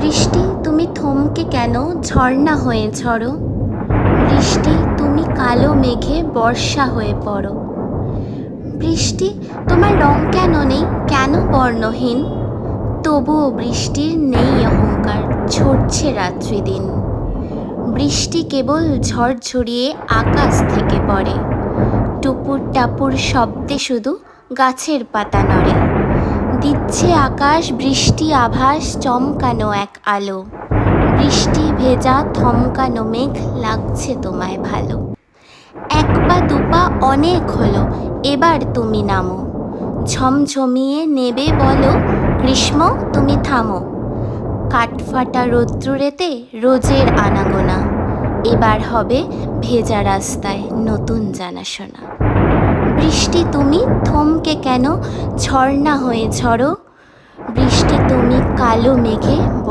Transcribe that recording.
বৃষ্টি তুমি থমকে কেন? ঝর্ণা হয়ে ঝরো। বৃষ্টি তুমি কালো মেঘে বর্ষা হয়ে পড়ো। বৃষ্টি তোমার রং কেন নেই? কেন বর্ণহীন? তবুও বৃষ্টির নেই অহংকার, ঝরছে রাত্রি দিন। বৃষ্টি কেবল ঝড় ঝরিয়ে আকাশ থেকে পড়ে। টুপুর টাপুর শব্দে শুধু গাছের পাতা নড়ে। দিচ্ছে আকাশ, বৃষ্টি, আভাস, চমকানো এক আলো। বৃষ্টি ভেজা, থমকানো মেঘ লাগছে তোমায় ভালো। এক পা দুপা অনেক হলো, এবার তুমি নামো। ঝমঝমিয়ে নেবে বলো, গ্রীষ্ম, তুমি থামো। কাঠফাটা রৌদ্রুরেতে রোজের আনাগোনা। এবার হবে ভেজা রাস্তায় নতুন জানাশোনা। বৃষ্টি তুমি থমকে কেন? ঝর্ণা হয়ে ঝরো। বৃষ্টি তুমি কালো মেঘে